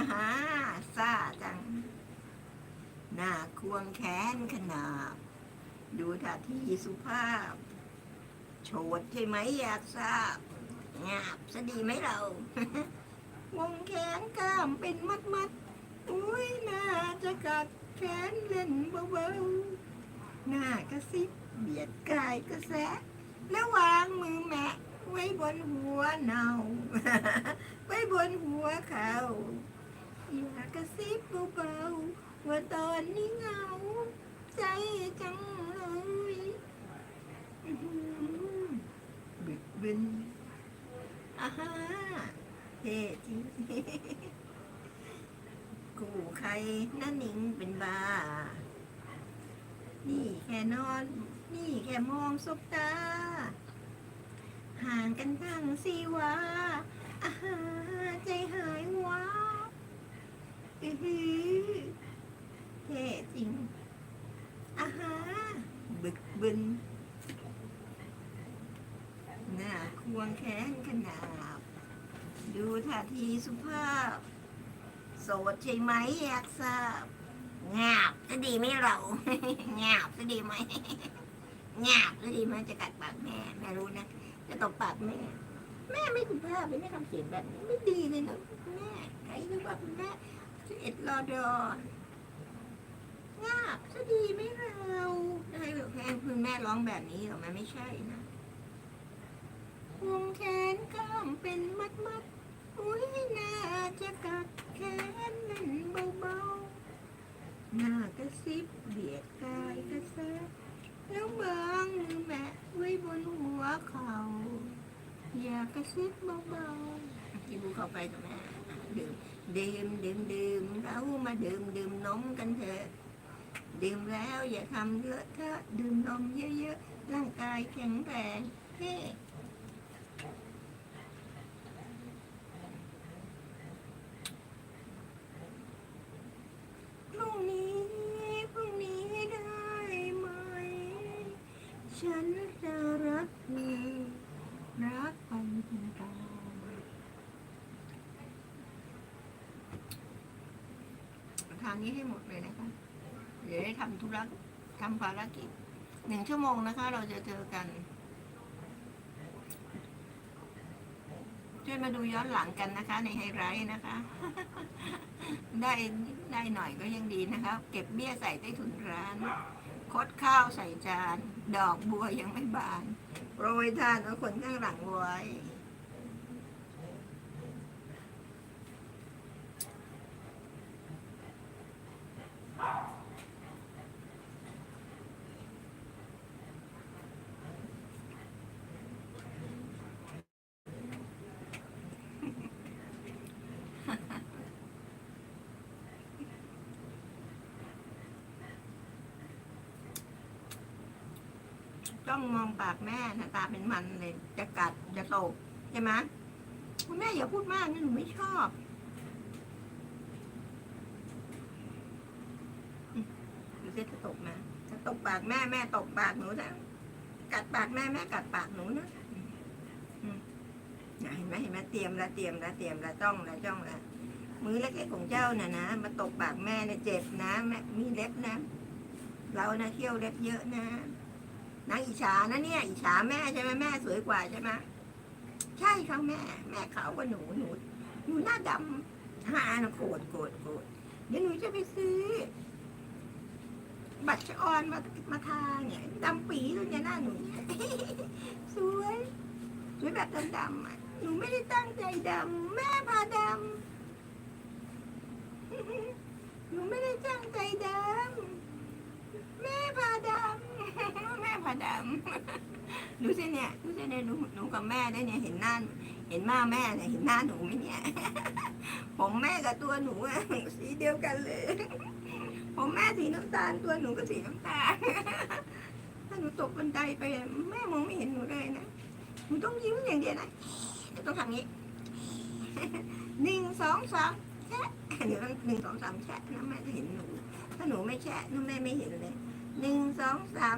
าฮาซาจัง หน้าควงแขนขนาบ ดูท่าทีสุภาพ โฉดใช่ไหมอยากทราบ งาบซะดีไหมเรา วงแขนกล้ามเป็นมัดมัดอุ้ยน่าจะกัดแขนเล่นเบาๆหน้ากระซิบเบียดกายกระแสะแล้ววางมือแมะไว้บนหัวเนา ไว้บนหัวเขา อย่ากระซิบเบาๆว่าตอนนี้เหงา ใจจังเลยอื้อหือบึกบึนอาฮาเท่จริงกูใครนั่นหนิงเป็นบ้า นี่แค่นอน นี่แค่มองสบตา ห่างกันตั้งสีวา เท่จริงอาหาบึกบึนหน้าควงแขนขนาบ ดูท่าทีสุภาพ โสดใช่ไหมอยากทราบงาบจะดีไหมเรางาบจะดีไหมงาบจะดีไหมจะกัดปากแม่แม่รู้นะ จะตบปากแม่ แม่ไม่สุภาพเลยแม่ทำเสียงแบบนี้ไม่ดีเลยนะแม่ใครนึกว่าคุณแม่ สิเอ็ดรอดองาบจะดีไหมเราให้แค่คุณแม่ร้องแบบนี้หรอมันไม่ใช่นะวงแขนก้ามเป็นมัดมัดอุ้ยน่าจะกัดแขนเล่นเบาๆหน้ากระซิบเบียดกายกระแซะแล้วบางมือแม่ไว้บนหัวเขา อย่ากระซิบเบาๆกินเข้าไปกับแม่ ดื่มดื่มดื่มดื่มเรามาดื่มดื่มนมกันเถอะดื่มแล้วอย่าทำเยอะเถอะดื่มนมเยอะๆร่างกายแข็งแรงเฮ้พรุ่งนี้พรุ่งนี้ได้ไหม ฉันจะรักเธอรักไปจนตาย ทางนี้ให้หมดเลยนะคะเดี๋ยวได้ทำธุระทำภารกิจหนึ่งชั่วโมงนะคะ เราจะเจอกันช่วยมาดูย้อนหลังกันนะคะ ในไฮไลท์นะคะ ได้ได้หน่อยก็ยังดีนะคะ เก็บเบี้ยใส่ใต้ถุนร้าน คดข้าวใส่จาน ดอกบัวยังไม่บาน โรยทานเอาคนข้างหลังไว้ ต้องมองปากแม่นะตาเป็นมันเลยจะกัดจะตบใช่ไหมคุณแม่อย่าพูดมากนะหนูไม่ชอบอืมดูสิจะตบมาจะตบปากแม่แม่ตบปากหนูนะกัดปากแม่แม่กัดปากหนูนะเห็นไหมเห็นไหมเตรียมล้วเตรียมล้วเตรียมล้วจ้องล้วจ้องล้วมือเล็กๆของเจ้าน่ะนะมาตบปากแม่เนี่ยเจ็บนะแม่มีเล็บนะ เรานะเขี้ยวเล็บเยอะนะ นางอิจฉานะเนี่ยอิจฉาแม่ใช่ไหมแม่สวยกว่าใช่ไหมใช่ครับแม่ แม่ขาวกว่าหนูหนูหนูหน้าดำหานะโกรธโกรธโกรธเดี๋ยวหนูจะไปซื้อ บัตรชะออนมามาทาเนี่ยดำปีเลยเนี่ยหน้าหนูเนี่ยสวยสวยแบบดำๆอะหนูไม่ได้ตั้งใจดำแม่พาดำหนูไม่ได้ตั้งใจดำ แม่พาดำ แม่พาดำ ดูสิเนี่ย ดูสิเนี่ยหนูหนูกับแม่ได้เนี่ย เห็นหน้า เห็นหน้าแม่เนี่ย เห็นหน้าหนูไหมเนี่ย ผมแม่กับตัวหนูอะสีเดียวกันเลย ผมแม่สีน้ำตาล ตัวหนูก็สีน้ำตาล ถ้าหนูตกบันไดไป แม่มองไม่เห็นหนูเลยนะ หนูต้องยิ้มอย่างเดียวนะต้องทำงี้หนึ่งสองสามแชะเดี๋ยวหนึ่งสองสามแชะนะแม่จะเห็นหนู ถ้าหนูไม่แชะนะแม่ไม่เห็นเลยหนึ่งสองสาม